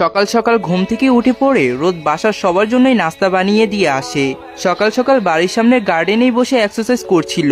সকাল সকাল ঘুম থেকে উঠে পড়ে রোদ বাসার সবার জন্যই নাস্তা বানিয়ে দিয়ে আসে। সকাল সকাল বাড়ির সামনে গার্ডেনেই বসে এক্সারসাইজ করছিল।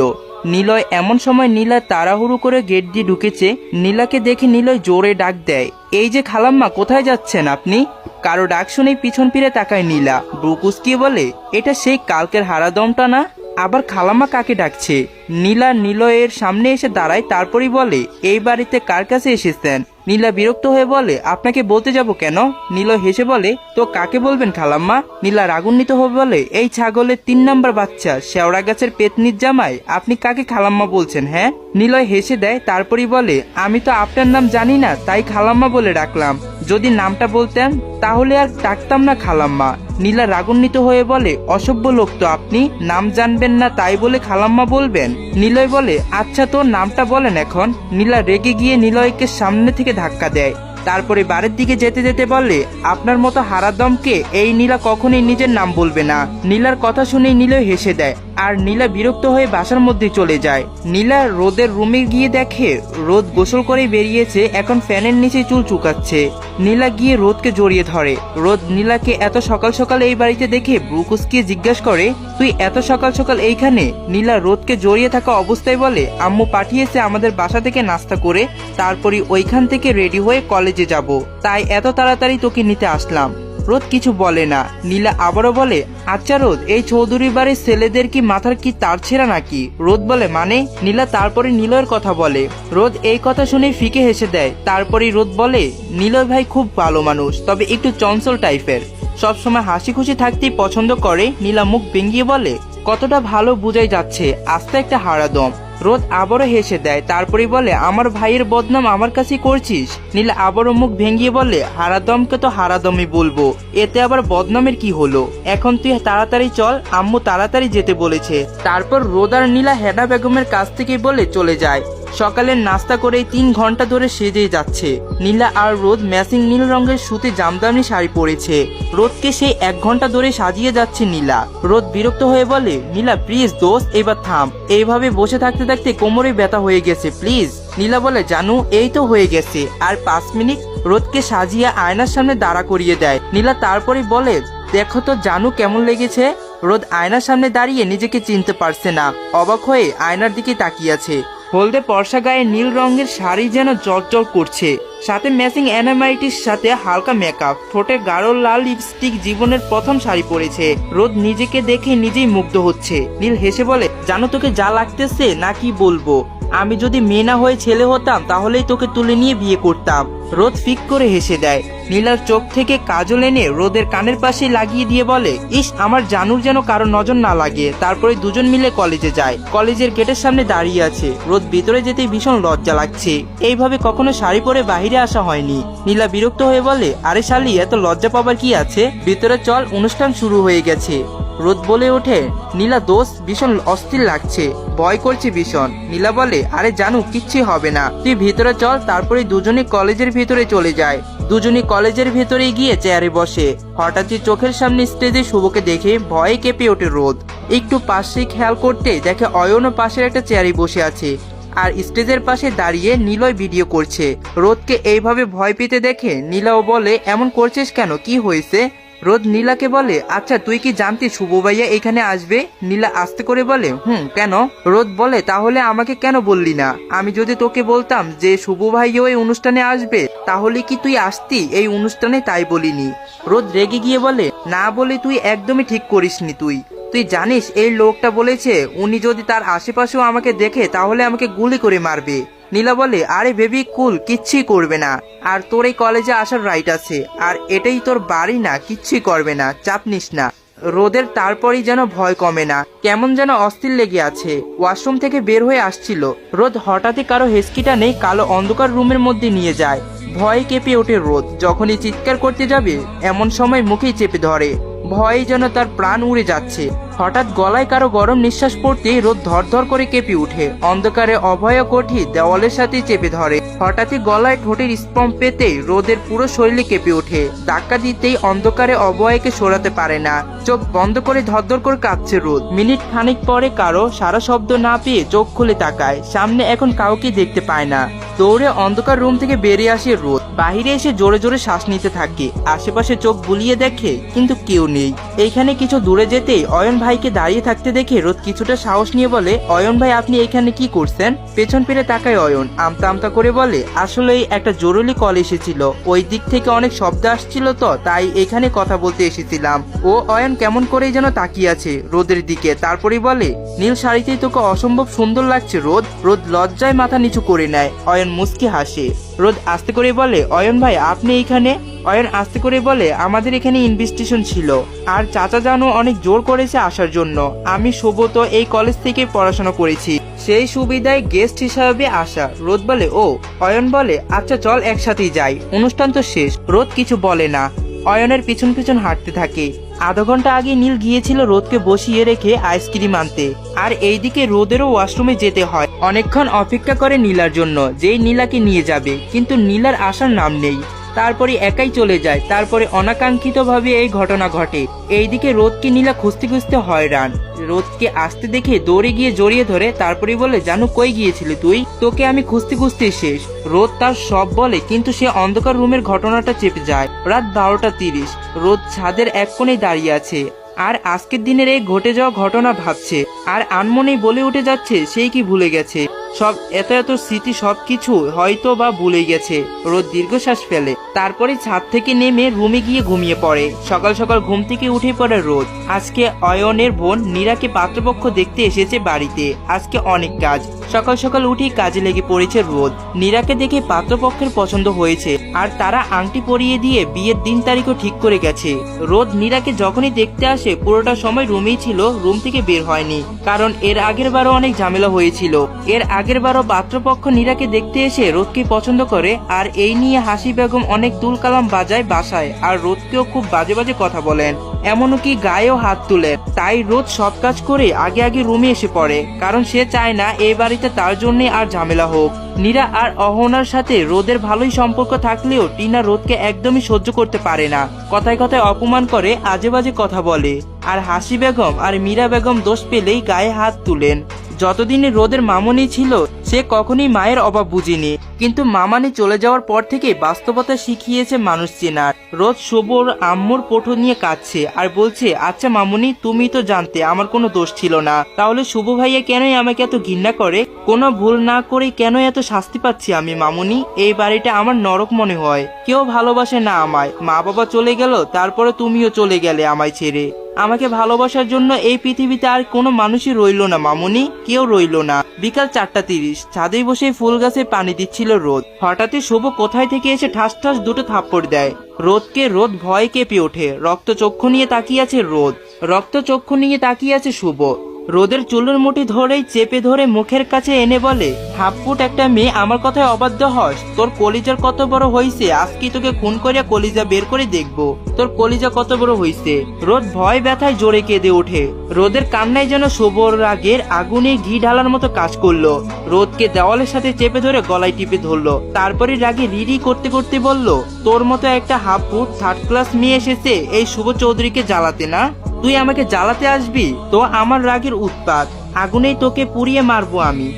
নিলয় এমন সময় নীলা তাড়াহুড়ো করে গেট দিয়ে ঢুকেছে। নীলাকে দেখে নিলয় জোরে ডাক দেয়, এই যে খালাম্মা, কোথায় যাচ্ছেন আপনি? কারও ডাক শুনেই পিছন ফিরে তাকায় নীলা। ব্রুকুসকি বলে, এটা সেই কালকের হারাদমটা না? আবার খালাম্মা কাকে ডাকছে? নীলা নিলয়ের সামনে এসে দাঁড়ায়, তারপরই বলে, এই বাড়িতে কার কাছে এসেছেন? নীলা বিরক্ত হয়ে বলে, আপনাকে বলতে যাব কেন? নীলয় হেসে বলে, তো কাকে বলবেন খালাম্মা? নীলা রাগুন্নিত হয়ে বলে, এই ছাগলের তিন নাম্বার বাচ্চা, শেওড়া গাছের পেতনির জামাই, আপনি কাকে খালাম্মা বলছেন হ্যাঁ? নীলয় হেসে দেয়, তারপরই বলে, আমি তো আপনার নাম জানি না, তাই খালাম্মা বলে ডাকলাম। যদি নামটা বলতেন, তাহলে আর ডাকতাম না খালাম্মা। নীলা রাগুন্নিত হয়ে বলে, অসভ্য লোক তো আপনি, নাম জানবেন না তাই বলে খালাম্মা বলবেন? নিলয় বলে আচ্ছা তোর নামটা বলেন এখন। নীলা রেগে গিয়ে নিলয়কে সামনে থেকে ধাক্কা দেয়। তারপরে বাড়ির দিকে যেতে যেতে বলে, আপনার মতো হারাদমকে এই নীলা কখনোই নিজের নাম বলবে না। নীলার কথা শুনেই নীলয় হেসে দেয়। আর নীলা বিরক্ত হয়ে বাসার মধ্যে চলে যায়। নীলা রোদের রুমে গিয়ে দেখে, রোদ গোসল করেই বেরিয়েছে, এখন ফ্যানের নিচে চুল চুকাচ্ছে। নীলা গিয়ে রোদকে জড়িয়ে ধরে। রোদ নীলাকে এত সকাল সকাল এই বাড়িতে দেখে ব্রুকুসকে জিজ্ঞেস করে, তুই এত সকাল সকাল এইখানে? নীলা রোদকে জড়িয়ে থাকা অবস্থায় বলে, আম্মু পাঠিয়েছে আমাদের বাসা থেকে নাস্তা করে তারপরে ওইখান থেকে রেডি হয়ে কলেজে যাব। তাই এত তাড়াতাড়ি তোকে নিতে আসলাম। রোদ কিছু বলে না। নীলা আবারও বলে আচ্ছা রোদ, এই চৌধুরী বাড়ির ছেলেদের কি মাথার কি তার ছেঁড়া নাকি? রোদ বলে মানে? নীলা তারপরে নীলয়ের কথা বলে। রোদ এই কথা শুনে ফিকে হেসে দেয়। তারপরেই রোদ বলে, নীলয় ভাই খুব ভালো মানুষ, তবে একটু চঞ্চল টাইপের। সবসময় হাসি খুশি থাকতেই পছন্দ করে। নীলা মুখ ভেঙ্গিয়ে বলে, কতটা ভালো বুঝাই যাচ্ছে, আস্তে একটা হারাদম। রোদ আবারও হেসে দেয় তারপরে বলে, আমার ভাইয়ের বদনাম আমার কাছে করছিস? নীল আবারও মুখ ভেঙিয়ে বলে, হারাদমকে তো হারাদমই বলব, এতে আবার বদনামের কি হলো? এখন তুই তাড়াতাড়ি চল, আম্মু তাড়াতাড়ি যেতে বলেছে। তারপর রোদ আর নীলা হেডা বেগমের কাছ থেকে বলে চলে যায়। সকালের নাস্তা করেই তিন ঘণ্টা ধরে সেজেই যাচ্ছে। নীলা আর রোদ ম্যাচিং নীল রঙের সুতি জামদানি শাড়ি পরেছে। রোদকে সেই এক ঘণ্টা ধরে সাজিয়ে যাচ্ছে নীলা। রোদ বিরক্ত হয়ে বলে, নীলা প্লিজ দোষ এবার থাম। এইভাবে বসে থাকতে থাকতে কোমরে ব্যথা হয়ে গেছে প্লিজ নীলা বলে, জানু, এই তো হয়ে গেছে। আর পাঁচ মিনিট রোদকে সাজিয়ে আয়নার সামনে দাঁড়া করিয়ে দেয়। নীলা তারপরে বলে, দেখো তো, জানু কেমন লেগেছে? রোদ আয়নার সামনে দাঁড়িয়ে নিজেকে চিনতে পারছে না। অবাক হয়ে আয়নার দিকে তাকিয়েছে হলদে পর্ষা গায়ে নীল রঙের শাড়ি যেন জলজল করছে। সাথে ম্যাচিং অ্যানামাইটির সাথে হালকা মেকআপ ঠোঁটে গাঢ় লাল লিপস্টিক জীবনের প্রথম শাড়ি পরেছে। রোদ নিজেকে দেখে নিজেই মুগ্ধ হচ্ছে। নীল হেসে বলে, জানো তোকে যা লাগতেছে, না কি বলব? আমি যদি মেয়ে না হয়ে ছেলে হতাম, তাহলেই তোকে তুলে নিয়ে বিয়ে করতাম। রোদ ফিক করে হেসে দেয়। নীলার চোখ থেকে কাজল এনে রোদের কানের পাশে লাগিয়ে দিয়ে বলে, ইস, আমার জানুর যেন কারও নজর না লাগে। তারপরে দুজন মিলে কলেজে যায়। কলেজের গেটের সামনে দাঁড়িয়ে আছে। রোদ ভিতরে যেতেই ভীষণ লজ্জা লাগছে। এইভাবে কখনো শাড়ি পরে বাহিরে আসা হয়নি। নীলা বিরক্ত হয়ে বলে, আরে শালি, এত লজ্জা পাবার কি আছে? ভিতরে চল, অনুষ্ঠান শুরু হয়ে গেছে। রোদ বলে ওঠে, নীলা দোষ ভীষণ অস্থির লাগছে। ভয় করছে ভীষণ। নীলা বলে, আরে জানু, কিচ্ছু হবে না। তুই ভিতরে চল তারপরে দুজনে কলেজের ভিতরে চলে যায়। দুজনে কলেজের ভেতরে গিয়ে চেয়ারে বসে। হঠাৎই চোখের সামনে স্টেজে শুভকে দেখে ভয়ে কেঁপে ওঠে রোদ। একটু পাশে খেয়াল করতে দেখে অয়নও পাশের একটা চেয়ারে বসে আছে আর স্টেজের পাশে দাঁড়িয়ে নীলয় ভিডিও করছে। রোদকে এইভাবে ভয় পেতে দেখে নীলাও বলে, এমন করছিস কেন? কি হয়েছে? রোদ নীলাকে বলে আচ্ছা তুই কি জানতি শুভ ভাইয়া এখানে আসবে? নীলা আস্তে করে বলে, হুম, কেন? রোদ বলে, তাহলে আমাকে কেন বললি না? আমি যদি তোকে বলতাম যে শুভ ভাইয়া ওই অনুষ্ঠানে আসবে, তাহলে কি তুই আসতি? এই অনুষ্ঠানে তাই বলিনি। রোদ রেগে গিয়ে বলে, না বলে তুই একদমই ঠিক করিসনি তুই। তুই জানিস, এই লোকটা বলেছে, উনি যদি তার আশেপাশেও আমাকে দেখে, তাহলে আমাকে গুলি করে মারবে। নীলা বলে, আরে বেবি, কুল, কিচ্ছুই করবে না। আর তোর এই কলেজে আসার রাইট আছে। আর এটাই তোর বাড়ি না কিচ্ছি করবে না, চাপ নিস না। রোদের তারপরই যেন ভয় কমে না, কেমন যেন অস্থির লেগে আছে। ওয়াশরুম থেকে বের হয়ে আসছিল। রোদ হঠাৎই কারও হেসকিটা নেই, কালো অন্ধকার রুমের মধ্যে নিয়ে যায়। ভয়ে কেঁপে ওঠে রোদ। যখনই চিৎকার করতে যাবে, এমন সময় মুখেই চেপে ধরে। ভয়ে যেন তার প্রাণ উড়ে যাচ্ছে। হঠাৎ গলায় কারও গরম নিঃশ্বাস পড়তেই রোদ ধরধর করে কেঁপে উঠে অন্ধকারে অভয় কঠি দেওয়ালের সাথে চেপে ধরে। হঠাৎই গলায় ঠোঁটের স্পম পেতে রোদের পুরো শরীরে কেঁপে ওঠে। ধাক্কা দিতেই অন্ধকারে অভয়কে সরাতে পারে না। চোখ বন্ধ করে ধরধর করে কাঁদছে রোদ। মিনিট খানিক পরে কারও সারা শব্দ না পেয়ে চোখ খুলে তাকায়। সামনে এখন কাউকে দেখতে পায় না। দৌড়ে অন্ধকার রুম থেকে বেরিয়ে আসে রোদ। বাহিরে এসে জোরে জোরে শ্বাস নিতে থাকে। আশেপাশে চোখ বুলিয়ে দেখে কিন্তু কেউ নেই। এইখানে কিছু দূরে যেতেই অয়ন ভাইকে দাঁড়িয়ে থাকতে দেখে রোদ কিছুটা সাহস নিয়ে বলে, অয়ন ভাই, আপনি এখানে কি করছেন? পেছন পেরে তাকায় অয়ন, আমতা আমতা করে বলে আসলে একটা জরুরি কল এসেছিল। ওই দিক থেকে অনেক শব্দ আসছিল তো, তাই এখানে কথা বলতে এসেছিলাম। ও, অয়ন, কেমন করে যেন তাকিয়ে আছে রোদের দিকে। তারপরেই বলে, নীল শাড়িতেই তোকে অসম্ভব সুন্দর লাগছে রোদ। রোদ লজ্জায় মাথা নিচু করে নেয়। অয়ন মুস্কি হাসে। রোদ আস্তে করে বলে, অয়ন ভাই, আপনি এখানে অয়ন আস্তে করে বলে, আমাদের এখানে ইনভেস্টিগেশন ছিল। আর চাচা জানো অনেক জোর করেছে আসার জন্য। আমি শুভত এই কলেজ থেকে পড়াশোনা করেছি। সেই সুবিধায় গেস্ট হিসাবে আসা। রোদ বলে, ও। অয়ন বলে আচ্ছা চল একসাথেই যাই। অনুষ্ঠান তো শেষ রোদ কিছু বলে না। অয়নের পিছন পিছন হাঁটতে থাকে। আধা ঘণ্টা আগে নীল গিয়েছিল রোদকে বসিয়ে রেখে আইসক্রিম আনতে। আর এইদিকে রোদেরও ওয়াশরুমে যেতে হয়। অনেকক্ষণ অপেক্ষা করে নীলার জন্য, যেই নীলাকে নিয়ে যাবে। কিন্তু নীলার আসার নাম নেই। তারপরে একাই চলে যায়। তারপরে অনাকাঙ্ক্ষিতভাবে এই ঘটনা ঘটে। এইদিকে রোদকে নীলা খুঁজতে খুঁজতে হয়রান। রোদকে আসতে দেখে দৌড়ে গিয়ে জড়িয়ে ধরে তারপরে বলে, জানু, কই গিয়েছিলি তুই? তোকে আমি খুঁজতে খুঁজতে শেষ। রোদ তার সব বলে, কিন্তু সে অন্ধকার রুমের ঘটনাটা চেপে যায়। রাত বারোটা তিরিশ। রোদ ছাদের এক কোণে দাঁড়িয়ে আছে। আর আজকের দিনের এই ঘটে যাওয়া ঘটনা ভাবছে। আর আনমনেই বলে উঠে যাচ্ছে, সেই কি ভুলে গেছে। সব এত এত স্মৃতি সবকিছু হয়তো বা ভুলে গেছে। রোদ দীর্ঘশ্বাস ফেলে। তারপরে ছাদ থেকে নেমে রুমে গিয়ে ঘুমিয়ে পড়ে। সকাল সকাল ঘুম থেকে উঠে পড়ে রোদ। আজকে অয়নের বোন নীরাকে পাত্রপক্ষ দেখতে এসেছে বাড়িতে। আজকে অনেক কাজ। সকাল সকাল উঠেই কাজে লেগে পড়েছে রোদ। নীরাকে দেখে পাত্রপক্ষের পছন্দ হয়েছে। আর তারা আংটি পরিয়ে দিয়ে বিয়ের দিন তারিখও ঠিক করে গেছে। রোদ নীরাকে যখনই দেখতে আসে, পুরোটা সময় রুমেই ছিল, রুম থেকে বের হয়নি। কারণ এর আগের বারও অনেক ঝামেলা হয়েছিল। এর আগের বারও পাত্রপক্ষ নীরাকে দেখতে এসে রোদকে পছন্দ করে, আর এই নিয়ে হাসি বেগম অনেক দুল কালাম বাজায় বাসায়, আর রোদকেও খুব বাজে বাজে কথা বলেন। এমনকি গায়েও হাত তুলে। তাই রোদ সব কাজ করে আগে আগে রুমে এসে পড়ে, কারণ সে চায় না এই বাড়িতে তার জন্যই আর ঝামেলা হোক। নীরা আর অহনার সাথে রোদের ভালোই সম্পর্ক থাকলেও টিনা রোদকে একদমই সহ্য করতে পারে না। কথায় কথায় অপমান করে, আজে বাজে কথা বলে। আর হাসি বেগম আর মীরা বেগম দোষ পেলেই গায়ে হাত তুলেন। যতদিনে রোদের মামনি ছিল, সে কখনই মায়ের অভাব বুঝিনি। কিন্তু মামানি চলে যাওয়ার পর থেকে বাস্তবতা শিখিয়েছে মানুষ চেনার। রোজ শুভর আম্মুর পোঠো নিয়ে কাঁদছে আর বলছে আচ্ছা মামুনি, তুমি তো জানতে, আমার কোনো দোষ ছিল না। তাহলে শুভ ভাইয়া কেনই আমাকে এত ঘৃণা করে? কোনো ভুল না করে কেন এত শাস্তি পাচ্ছি আমি, মামুনি? এই বাড়িটা আমার নরক মনে হয়। কেউ ভালোবাসে না আমায়। মা বাবা চলে গেল, তারপরে তুমিও চলে গেলে আমায় ছেড়ে। আমাকে ভালোবাসার জন্য এই পৃথিবীতে আর কোনো মানুষই রইল না, মামুনি। কেউ রইল না। বিকাল চারটা তিরিশ। ছাদে বসে ফুল গাছে পানি দিচ্ছিল রোদ। হঠাৎই শুভ কোথায় থেকে এসে ঠাস ঠাস দুটো থাপ্পড় দেয়। রোদকে রোদ ভয় কেঁপে ওঠে। রক্ত চক্ষু নিয়ে তাকিয়ে আছে রোদ। রক্ত চক্ষু নিয়ে তাকিয়ে আছে শুভ। রোদের চুলের মুঠি ধরেই চেপে ধরে মুখের কাছে এনে বলে হাফ ফুট একটা মেয়ে আমার কথায় অবাধ্য হস। তোর কলিজার কত বড় হইছে? আজকে তোকে খুন করিয়া কলিজা বের করে দেখব। তোর কলিজা কত বড় হইছে রোদ ভয় ব্যথায় জোরে কেঁদে ওঠে। রোদের কান্নায় যেন শুভর রাগের আগুনে ঘি ঢালার মতো কাজ করল। রোদকে দেওয়ালের সাথে চেপে ধরে গলায় টিপে ধরলো। তারপরে রাগে রিরি করতে করতে বলল, তোর মতো একটা হাফ ফুট থার্ড ক্লাস মেয়ে এসেছে, এই শুভ চৌধুরীকে জ্বালাতে না? তুই আমাকে জ্বালাতে আসবি তো আমার রাগের উৎপাত। আগুনেই তোকে পুড়িয়ে মারবো আমি।